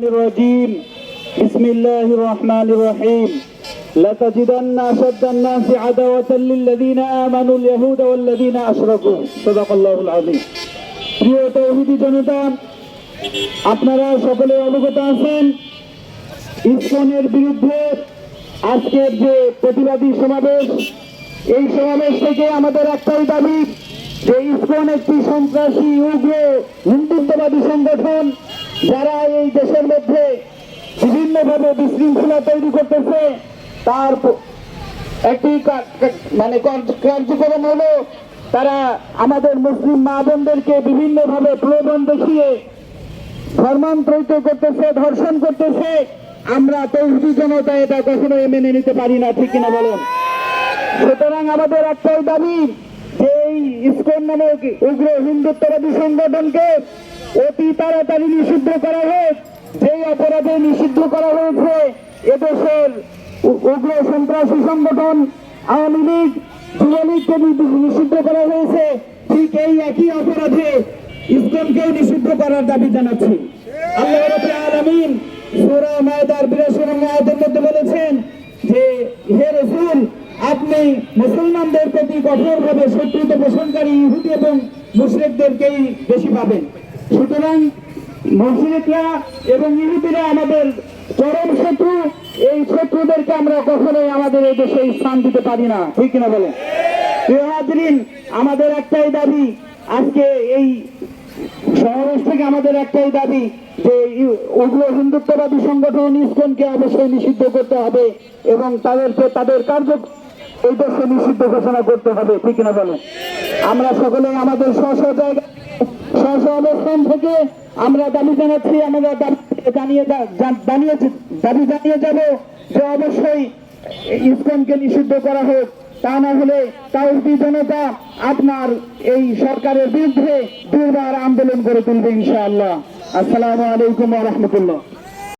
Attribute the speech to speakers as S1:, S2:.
S1: الرجيم بسم الله الرحمن الرحيم لتجدن أشد الناس عداوة للذين آمنوا اليهود والذين أشركوا صدق الله العظيم প্রিয় তৌহিদি জনতা আপনারা সকলে অবগত আছেন ইসকনের বিরুদ্ধে আজকের যে প্রতিবাদী সমাবেশ এই সমাবেশ থেকে আমাদের একটাই দাবি যে ইসকন একটি সন্ত্রাসী উগ্র হিন্দুত্ববাদী সংগঠন যারা এই দেশের মধ্যে বিভিন্নভাবে বিশৃঙ্খলা তৈরি করতেছে, তার একটি মানে কার্য- কার্যক্রম হলো তারা আমাদের মুসলিম মা বোনদেরকে বিভিন্নভাবে প্রলোভন দেখিয়ে ধর্মান্তরিত করতেছে, ধর্ষণ করতেছে। আমরা তৌহিদি জনতা এটা কখনোই মেনে নিতে পারি না, ঠিক কিনা বলেন? সুতরাং আমাদের একটাই দাবি ইসকন নামক উগ্র হিন্দুত্ববাদী সংগঠনকে অতি তাড়াতাড়ি নিষিদ্ধ করা হোক। যেই অপরাধে নিষিদ্ধ করা হয়েছে, এদেশের উগ্র সন্ত্রাসী সংগঠন আওয়ামী লীগ, যুবলীগকে নিষিদ্ধ করা হয়েছে। ঠিক এই একই অপরাধে ইসকনকেও নিষিদ্ধ করার দাবি জানাচ্ছি। আল্লাহ আলামিন সূরা আপনি মুসলমানদের প্রতি কঠোরভাবে শত্রুতা পোষণকারী ইহুদি এবং মুশরিকদেরকেই বেশি পাবেন। সুতরাং মুশরিকরা এবং ইহুদিরা আমাদের চরম শত্রু, এই শত্রুদেরকে আমরা কখনোই আমাদের এই দেশে স্থান দিতে পারি না। ঠিক কিনা বলেন? প্রিয় আমাদের একটাই দাবি, আজকে এই সমাবেশ থেকে আমাদের একটাই দাবি যে উগ্র হিন্দুত্ববাদী সংগঠন ইসকনকে অবশ্যই নিষিদ্ধ করতে হবে এবং তাদেরকে তাদের কার্য এই দেশে নিষিদ্ধ ঘোষণা করতে হবে, ঠিক না বলে আমরা সকলে আমাদের স্ব স্ব জায়গা স্ব অবস্থান থেকে আমরা দাবি জানাচ্ছি, আমরা দাবি জানিয়ে দাবি জানিয়ে যাব যে অবশ্যই ইসকনকে নিষিদ্ধ করা হোক। তা না হলে তাওহিদি জনতা আপনার এই সরকারের বিরুদ্ধে দুর্বার আন্দোলন করে তুলবে ইনশাআল্লাহ। আসসালামু আলাইকুম রাহমাতুল্লাহ।